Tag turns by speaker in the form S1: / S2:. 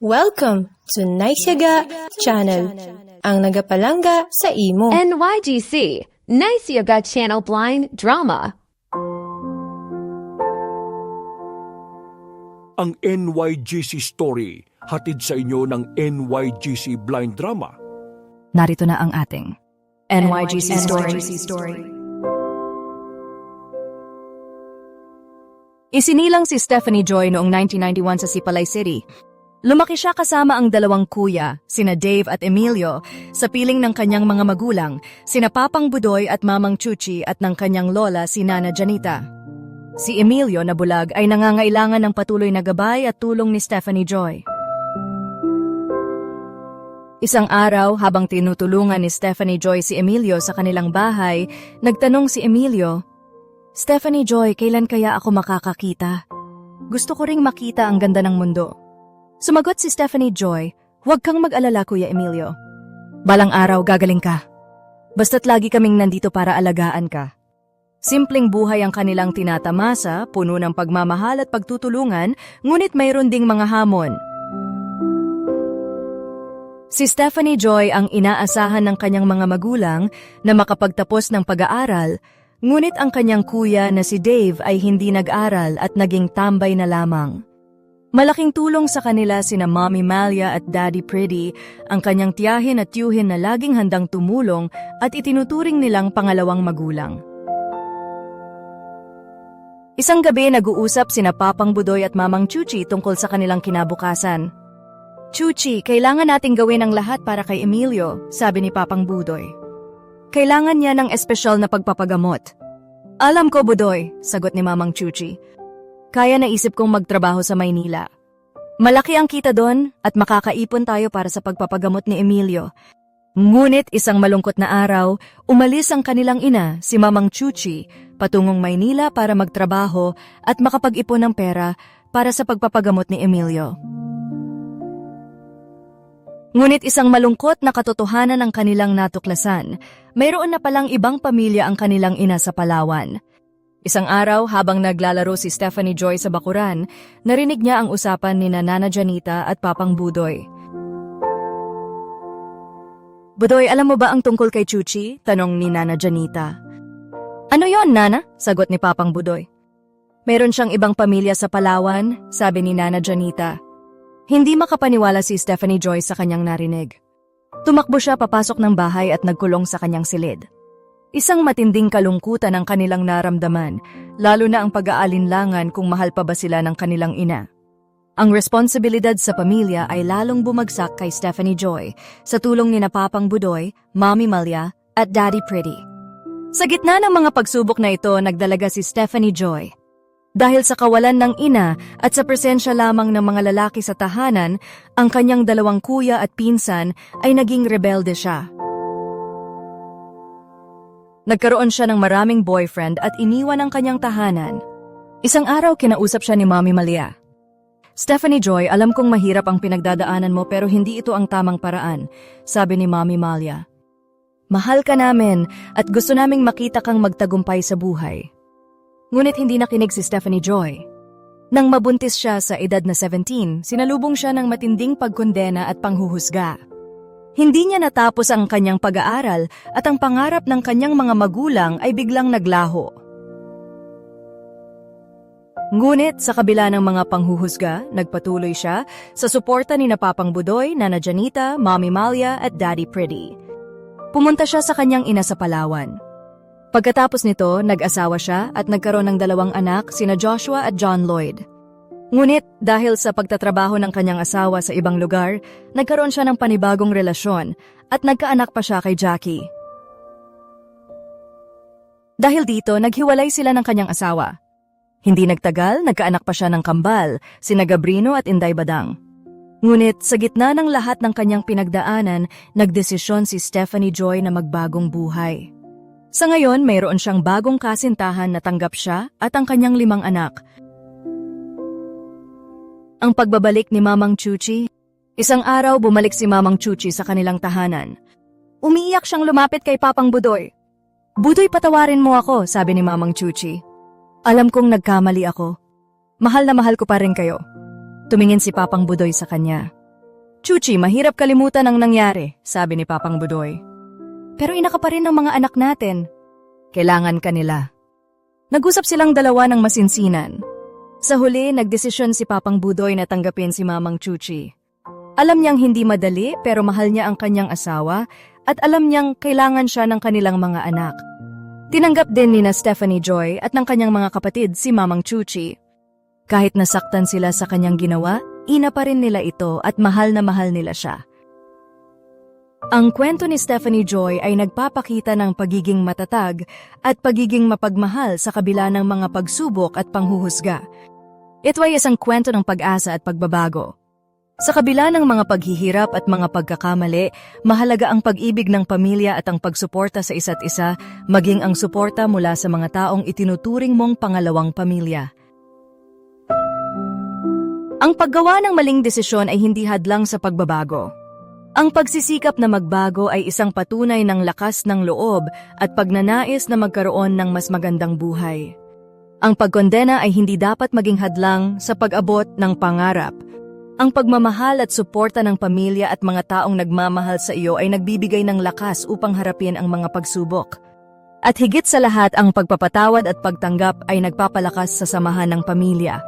S1: Welcome to Naisyaga Channel, ang nagapalangga sa imo.
S2: NYGC, Nice Yoga Channel Blind Drama.
S3: ang NYGC Story, hatid sa inyo ng NYGC Blind Drama.
S4: Narito na ang ating NYGC, Story. Isinilang si Stephanie Joy noong 1991 sa Sipalay City. Lumaki siya kasama ang dalawang kuya, sina Dave at Emilio, sa piling ng kanyang mga magulang, sina Papang Budoy at Mamang Chuchi at ng kanyang lola si Nana Janita. Si Emilio na bulag ay nangangailangan ng patuloy na gabay at tulong ni Stephanie Joy. Isang araw, habang tinutulungan ni Stephanie Joy si Emilio sa kanilang bahay, nagtanong si Emilio, Stephanie Joy, kailan kaya ako makakakita? Gusto ko ring makita ang ganda ng mundo. Sumagot si Stephanie Joy, huwag kang mag-alala Kuya Emilio. Balang araw gagaling ka. Basta't lagi kaming nandito para alagaan ka. Simpleng buhay ang kanilang tinatamasa, puno ng pagmamahal at pagtutulungan, ngunit mayroon ding mga hamon. Si Stephanie Joy ang inaasahan ng kanyang mga magulang na makapagtapos ng pag-aaral, ngunit ang kanyang kuya na si Dave ay hindi nag-aral at naging tambay na lamang. Malaking tulong sa kanila sina Mommy Malia at Daddy Pretty, ang kanyang tiyahin at tiyuhin na laging handang tumulong at itinuturing nilang pangalawang magulang. Isang gabi nag-uusap sina Papang Budoy at Mamang Chuchi tungkol sa kanilang kinabukasan. Chuchi, kailangan nating gawin ang lahat para kay Emilio, sabi ni Papang Budoy. Kailangan niya ng espesyal na pagpapagamot. Alam ko, Budoy, sagot ni Mamang Chuchi. Kaya naisip kong magtrabaho sa Maynila. Malaki ang kita doon at makakaipon tayo para sa pagpapagamot ni Emilio. Ngunit isang malungkot na araw, umalis ang kanilang ina, si Mamang Chuchi, patungong Maynila para magtrabaho at makapag-ipon ng pera para sa pagpapagamot ni Emilio. Ngunit isang malungkot na katotohanan ang kanilang natuklasan. Mayroon na palang ibang pamilya ang kanilang ina sa Palawan. Isang araw habang naglalaro si Stephanie Joy sa bakuran, narinig niya ang usapan ni Nana Janita at Papang Budoy. Budoy, alam mo ba ang tungkol kay Chuchi? Tanong ni Nana Janita. Ano yon, Nana? Sagot ni Papang Budoy. Meron siyang ibang pamilya sa Palawan, sabi ni Nana Janita. Hindi makapaniwala si Stephanie Joy sa kanyang narinig. Tumakbo siya papasok ng bahay at nagkulong sa kanyang silid. Isang matinding kalungkutan ang kanilang naramdaman, lalo na ang pag-aalinlangan kung mahal pa ba sila ng kanilang ina. Ang responsibilidad sa pamilya ay lalong bumagsak kay Stephanie Joy sa tulong ni Napapang Budoy, Mommy Malia at Daddy Pretty. Sa gitna ng mga pagsubok na ito, nagdalaga si Stephanie Joy. Dahil sa kawalan ng ina at sa presensya lamang ng mga lalaki sa tahanan, ang kanyang dalawang kuya at pinsan ay naging rebelde siya. Nagkaroon siya ng maraming boyfriend at iniwan ang kanyang tahanan. Isang araw kinausap siya ni Mommy Malia. Stephanie Joy, alam kong mahirap ang pinagdadaanan mo pero hindi ito ang tamang paraan, sabi ni Mommy Malia. Mahal ka namin at gusto naming makita kang magtagumpay sa buhay. Ngunit hindi nakinig si Stephanie Joy. Nang mabuntis siya sa edad na 17, sinalubong siya ng matinding pagkondena at panghuhusga. Hindi niya natapos ang kanyang pag-aaral at ang pangarap ng kanyang mga magulang ay biglang naglaho. Ngunit sa kabila ng mga panghuhusga, nagpatuloy siya sa suporta ni Napapang Budoy, Nana Janita, Mommy Malia at Daddy Pretty. Pumunta siya sa kanyang ina sa Palawan. Pagkatapos nito, nag-asawa siya at nagkaroon ng dalawang anak, sina Joshua at John Lloyd. Ngunit dahil sa pagtatrabaho ng kanyang asawa sa ibang lugar, nagkaroon siya ng panibagong relasyon at nagkaanak pa siya kay Jackie. Dahil dito, naghiwalay sila ng kanyang asawa. Hindi nagtagal, nagkaanak pa siya ng kambal, sina Gabrino at Inday Badang. Ngunit sa gitna ng lahat ng kanyang pinagdaanan, nagdesisyon si Stephanie Joy na magbagong buhay. Sa ngayon, mayroon siyang bagong kasintahan na tanggap siya at ang kanyang limang anak. Ang pagbabalik ni Mamang Chuchi, isang araw bumalik si Mamang Chuchi sa kanilang tahanan. Umiiyak siyang lumapit kay Papang Budoy. Budoy, patawarin mo ako, sabi ni Mamang Chuchi. Alam kong nagkamali ako. Mahal na mahal ko pa rin kayo. Tumingin si Papang Budoy sa kanya. Chuchi, mahirap kalimutan ang nangyari, sabi ni Papang Budoy. Pero ina ka pa rin ng mga anak natin. Kailangan ka nila. Nag-usap silang dalawa ng masinsinan. Sa huli, nagdesisyon si Papang Budoy na tanggapin si Mamang Chuchi. Alam niyang hindi madali pero mahal niya ang kanyang asawa at alam niyang kailangan siya ng kanilang mga anak. Tinanggap din ni na Stephanie Joy at ng kanyang mga kapatid si Mamang Chuchi. Kahit nasaktan sila sa kanyang ginawa, ina pa rin nila ito at mahal na mahal nila siya. Ang kwento ni Stephanie Joy ay nagpapakita ng pagiging matatag at pagiging mapagmahal sa kabila ng mga pagsubok at panghuhusga. Ito ay isang kwento ng pag-asa at pagbabago. Sa kabila ng mga paghihirap at mga pagkakamali, mahalaga ang pag-ibig ng pamilya at ang pagsuporta sa isa't isa, maging ang suporta mula sa mga taong itinuturing mong pangalawang pamilya. Ang paggawa ng maling desisyon ay hindi hadlang sa pagbabago. Ang pagsisikap na magbago ay isang patunay ng lakas ng loob at pagnanais na magkaroon ng mas magandang buhay. Ang pagkondena ay hindi dapat maging hadlang sa pag-abot ng pangarap. Ang pagmamahal at suporta ng pamilya at mga taong nagmamahal sa iyo ay nagbibigay ng lakas upang harapin ang mga pagsubok. At higit sa lahat ang pagpapatawad at pagtanggap ay nagpapalakas sa samahan ng pamilya.